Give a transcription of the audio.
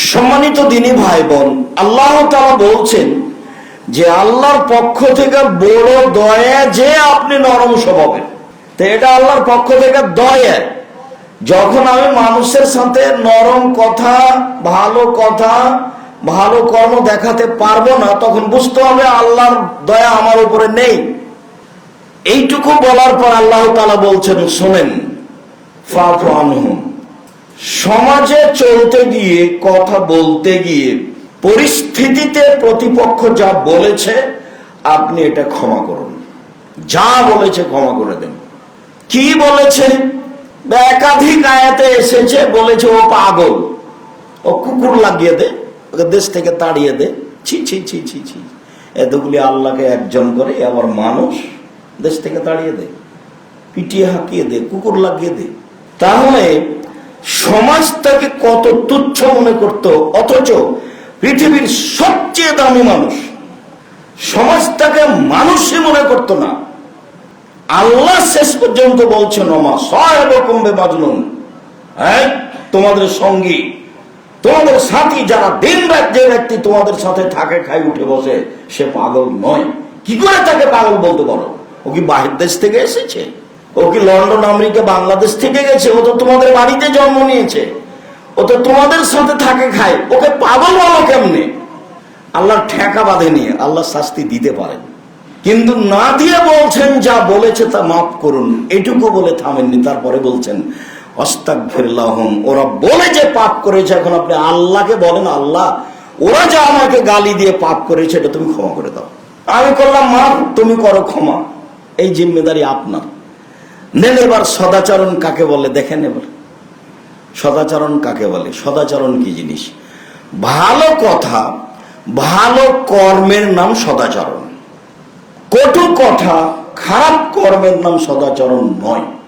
সম্মানিত দিনী ভাই বোন আল্লাহ তাআলা বলছেন যে আল্লাহর পক্ষ থেকে বড় দয়া যে আপনি নরম স্বভাবের। তো এটা আল্লাহর পক্ষ থেকে দয়া। যখন আমি মানুষের সাথে নরম কথা, ভালো কথা, ভালো কর্ম দেখাতে পারব না, তখন বুঝতে হবে আল্লাহর দয়া আমার উপরে নেই। এইটুকু বলার পর আল্লাহ তাআলা বলছেন, শোনেন ফাফু আনহুম। সমাজে চলতে গিয়ে, কথা বলতে গিয়ে, পরিস্থিতিতে প্রতিপক্ষ যা বলেছে, আপনি এটা ক্ষমা করুন। যা বলেছে ক্ষমা করে দেন। কি বলেছে? একাধিক আয়াতে এসেছে, বলেছে, ও পাগল, ও কুকুর লাগিয়ে দে, ওকে দেশ থেকে তাড়িয়ে দে। ছি ছি ছি ছি ছি। এতগুলি আল্লাহকে একজন করে আবার মানুষ, দেশ থেকে তাড়িয়ে দে, পিটিয়ে হাঁকিয়ে দে, কুকুর লাগিয়ে দে। তাহলে সমাজ তাকে কত তুচ্ছ মনে করত, অথচ পৃথিবীর সবচেয়ে দামি মানুষ। সমাজ তাকে মানুষই মনে করতো না। আল্লাহ শেষ পর্যন্ত বলছেন, ওমা সয়রকম বেমাজনুন। হ্যাঁ তোমাদের সঙ্গী, তোমাদের সাথী যারা দিন রাত যে ব্যক্তি তোমাদের সাথে থাকে খাই উঠে বসে, সে পাগল নয়। কি করে তাকে পাগল বলতে পারো? ও কি বাহির দেশ থেকে এসেছে? ও কি লন্ডন, আমেরিকা, বাংলাদেশ থেকে গেছে? ও তো তোমাদের বাড়িতে জন্ম নিয়েছে। ও তো তোমাদের সাথে থাকে খায়। ওকে পাগল বলো কেমনে? আল্লাহর ঠেকা বাঁধেনি আল্লাহ শাস্তি দিতে পারেন। কিন্তু না দিয়ে বলছেন, যা বলেছে তা মাফ করুন। এটুকু বলে থামেননি, তারপরে বলছেন অস্তাক ফিরলাহম ওরা বলে যে পাপ করেছে, এখন আপনি আল্লাহকে বলেন, আল্লাহ, ওরা যা আমাকে গালি দিয়ে পাপ করেছে, এটা তুমি ক্ষমা করে দাও। আমি করলাম, মাফ, তুমি করো ক্ষমা। এই জিম্মেদারি আপনার। নেন এবার সদাচরণ কাকে বলে? দেখেন এবার সদাচরণ কাকে বলে? সদাচরণ কি জিনিস? ভালো কথা, ভালো কর্মের নাম সদাচরণ। কটু কথা, খারাপ কর্মের নাম সদাচরণ নয়।